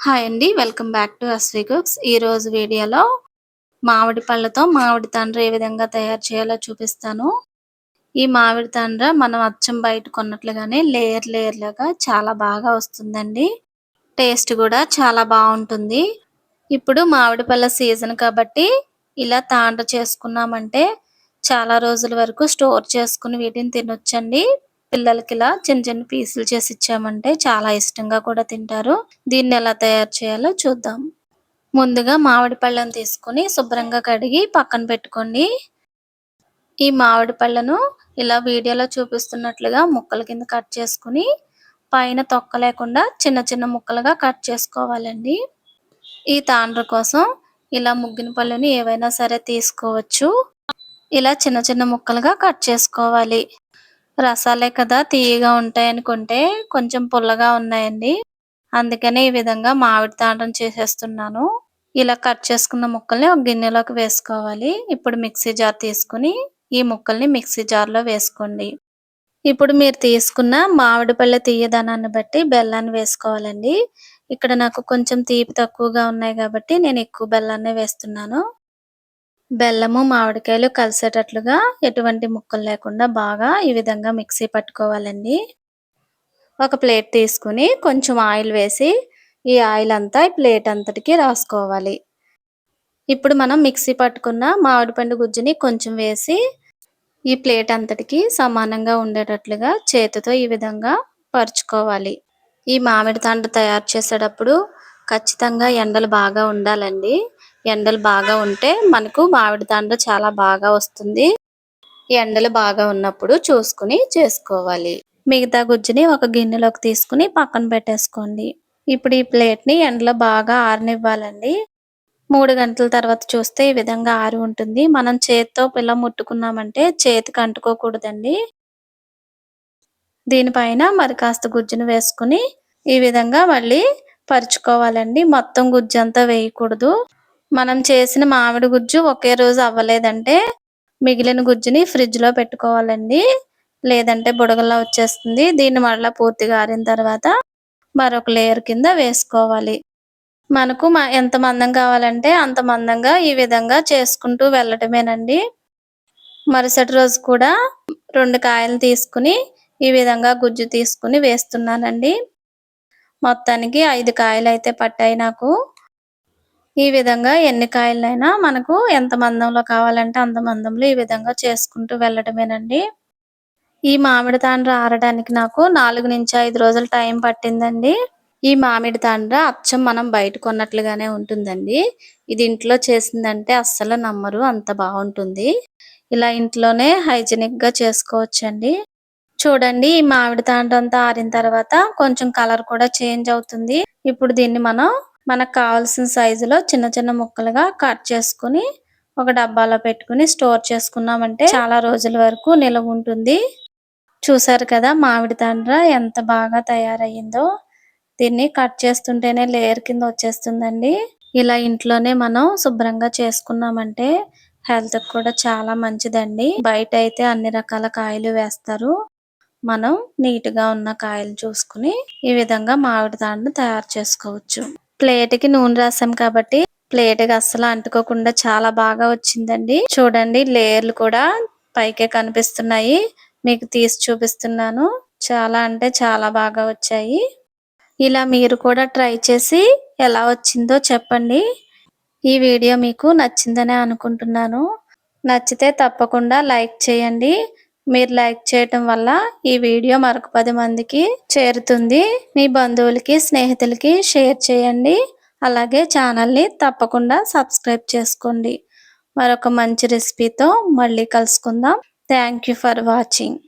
Hi అండి welcome back to Aswi cooks. ఈరోజు వీడియోలో మామిడి పళ్ళతో మామిడి తండ్రి ఏ విధంగా తయారు చేయాలో చూపిస్తాను. ఈ మామిడి తండ్ర మనం అచ్చం బయట కొన్నట్లుగానే లేయర్ లేయర్ లాగా చాలా బాగా వస్తుందండి. టేస్ట్ కూడా చాలా బాగుంటుంది. ఇప్పుడు మామిడి పళ్ళ సీజన్ కాబట్టి ఇలా తాండ్ర చేసుకున్నామంటే చాలా రోజుల వరకు స్టోర్ చేసుకుని వీటిని తినొచ్చండి. పిల్లలకి ఇలా చిన్న చిన్న పీసులు చేసి ఇచ్చామంటే చాలా ఇష్టంగా కూడా తింటారు. దీన్ని ఎలా తయారు చేయాలో చూద్దాం. ముందుగా మామిడి పళ్ళను తీసుకుని శుభ్రంగా కడిగి పక్కన పెట్టుకోండి. ఈ మామిడి పళ్ళను ఇలా వీడియోలో చూపిస్తున్నట్లుగా ముక్కల కింద కట్ చేసుకుని పైన తొక్క లేకుండా చిన్న చిన్న ముక్కలుగా కట్ చేసుకోవాలండి. ఈ తాండ్ర కోసం ఇలా ముగ్గిన పళ్ళని ఏవైనా సరే తీసుకోవచ్చు. ఇలా చిన్న చిన్న ముక్కలుగా కట్ చేసుకోవాలి. రసాలే కదా తీయగా ఉంటాయి అనుకుంటే కొంచెం పుల్లగా ఉన్నాయండి. అందుకనే ఈ విధంగా మామిడి తాండం చేసేస్తున్నాను. ఇలా కట్ చేసుకున్న ముక్కల్ని ఒక గిన్నెలోకి వేసుకోవాలి. ఇప్పుడు మిక్సీ జార్ తీసుకుని ఈ ముక్కల్ని మిక్సీ జార్లో వేసుకోండి. ఇప్పుడు మీరు తీసుకున్న మామిడి పళ్ళ తీయదనాన్ని బట్టి బెల్లాన్ని వేసుకోవాలండి. ఇక్కడ నాకు కొంచెం తీపి తక్కువగా ఉన్నాయి కాబట్టి నేను ఎక్కువ బెల్లాన్ని వేస్తున్నాను. బెల్లము మామిడికాయలు కలిసేటట్లుగా ఎటువంటి ముక్కలు లేకుండా బాగా ఈ విధంగా మిక్సీ పట్టుకోవాలండి. ఒక ప్లేట్ తీసుకుని కొంచెం ఆయిల్ వేసి ఈ ఆయిల్ అంతా ఈ ప్లేట్ అంతటికి రాసుకోవాలి. ఇప్పుడు మనం మిక్సీ పట్టుకున్న మామిడి పండు గుజ్జుని కొంచెం వేసి ఈ ప్లేట్ అంతటికి సమానంగా ఉండేటట్లుగా చేతితో ఈ విధంగా పరుచుకోవాలి. ఈ మామిడి తాండ్ర తయారు చేసేటప్పుడు ఖచ్చితంగా ఎండలు బాగా ఉండాలండి. ఎండలు బాగా ఉంటే మనకు మామిడి తాండ్ర చాలా బాగా వస్తుంది. ఎండలు బాగా ఉన్నప్పుడు చూసుకుని చేసుకోవాలి. మిగతా గుజ్జుని ఒక గిన్నెలోకి తీసుకుని పక్కన పెట్టేసుకోండి. ఇప్పుడు ఈ ప్లేట్ని ఎండలో బాగా ఆరనివ్వాలండి. మూడు గంటల తర్వాత చూస్తే ఈ విధంగా ఆరి ఉంటుంది. మనం చేతితో పిల్ల ముట్టుకున్నామంటే చేతికి అంటుకోకూడదండి. దీనిపైన మరి కాస్త గుజ్జును వేసుకుని ఈ విధంగా మళ్ళీ పరుచుకోవాలండి. మొత్తం గుజ్జు అంతా వేయకూడదు. మనం చేసిన మామిడి గుజ్జు ఒకే రోజు అవ్వలేదంటే మిగిలిన గుజ్జుని ఫ్రిడ్జ్లో పెట్టుకోవాలండి. లేదంటే బుడగల్లా వచ్చేస్తుంది. దీన్ని మరలా పూర్తిగా ఆరిన తర్వాత మరొక లేయర్ కింద వేసుకోవాలి. మనకు ఎంత మందం కావాలంటే అంత మందంగా ఈ విధంగా చేసుకుంటూ వెళ్ళటమేనండి. మరుసటి రోజు కూడా రెండు కాయలు తీసుకుని ఈ విధంగా గుజ్జు తీసుకుని వేస్తున్నానండి. మొత్తానికి ఐదు కాయలు అయితే పట్టాయి నాకు. ఈ విధంగా ఎన్ని కాయలైనా మనకు ఎంత మందంలో కావాలంటే అంత మందంలో ఈ విధంగా చేసుకుంటూ వెళ్ళడమేనండి. ఈ మామిడి తాండ్ర ఆరడానికి నాకు నాలుగు నుంచి ఐదు రోజులు టైం పట్టిందండి. ఈ మామిడి తాండ్ర అచ్చం మనం బయట కొన్నట్లుగానే ఉంటుందండి. ఇది ఇంట్లో చేసిందంటే అస్సలు నమ్మరు అంత బాగుంటుంది. ఇలా ఇంట్లోనే హైజీనిక్గా చేసుకోవచ్చండి. చూడండి ఈ మామిడి తాండ్ర అంతా ఆరిన తర్వాత కొంచెం కలర్ కూడా చేంజ్ అవుతుంది. ఇప్పుడు దీన్ని మనం మనకు కావాల్సిన సైజులో చిన్న చిన్న ముక్కలుగా కట్ చేసుకుని ఒక డబ్బాలో పెట్టుకుని స్టోర్ చేసుకున్నామంటే చాలా రోజుల వరకు నిలవ ఉంటుంది. చూసారు కదా మామిడి తండ్ర ఎంత బాగా తయారయ్యిందో. దీన్ని కట్ చేస్తుంటేనే లేయర్ కింద వచ్చేస్తుందండి. ఇలా ఇంట్లోనే మనం శుభ్రంగా చేసుకున్నామంటే హెల్త్ కూడా చాలా మంచిదండి. బయట అయితే అన్ని రకాల కాయలు వేస్తారు. మనం నీట్గా ఉన్న కాయలు చూసుకుని ఈ విధంగా మామిడి తాండ్రను తయారు చేసుకోవచ్చు. ప్లేట్కి నూనె రాసాం కాబట్టి ప్లేట్కి అస్సలు అంటుకోకుండా చాలా బాగా వచ్చిందండి. చూడండి లేయర్లు కూడా పైకే కనిపిస్తున్నాయి. మీకు తీసి చూపిస్తున్నాను. చాలా అంటే చాలా బాగా వచ్చాయి. ఇలా మీరు కూడా ట్రై చేసి ఎలా వచ్చిందో చెప్పండి. ఈ వీడియో మీకు నచ్చిందనే అనుకుంటున్నాను. నచ్చితే తప్పకుండా లైక్ చేయండి. మీరు లైక్ చేయటం వల్ల ఈ వీడియో మరొక పది మందికి చేరుతుంది. మీ బంధువులకి స్నేహితులకి షేర్ చేయండి. అలాగే ఛానల్ని తప్పకుండా సబ్స్క్రైబ్ చేసుకోండి. మరొక మంచి రెసిపీతో మళ్ళీ కలుసుకుందాం. Thank you for watching.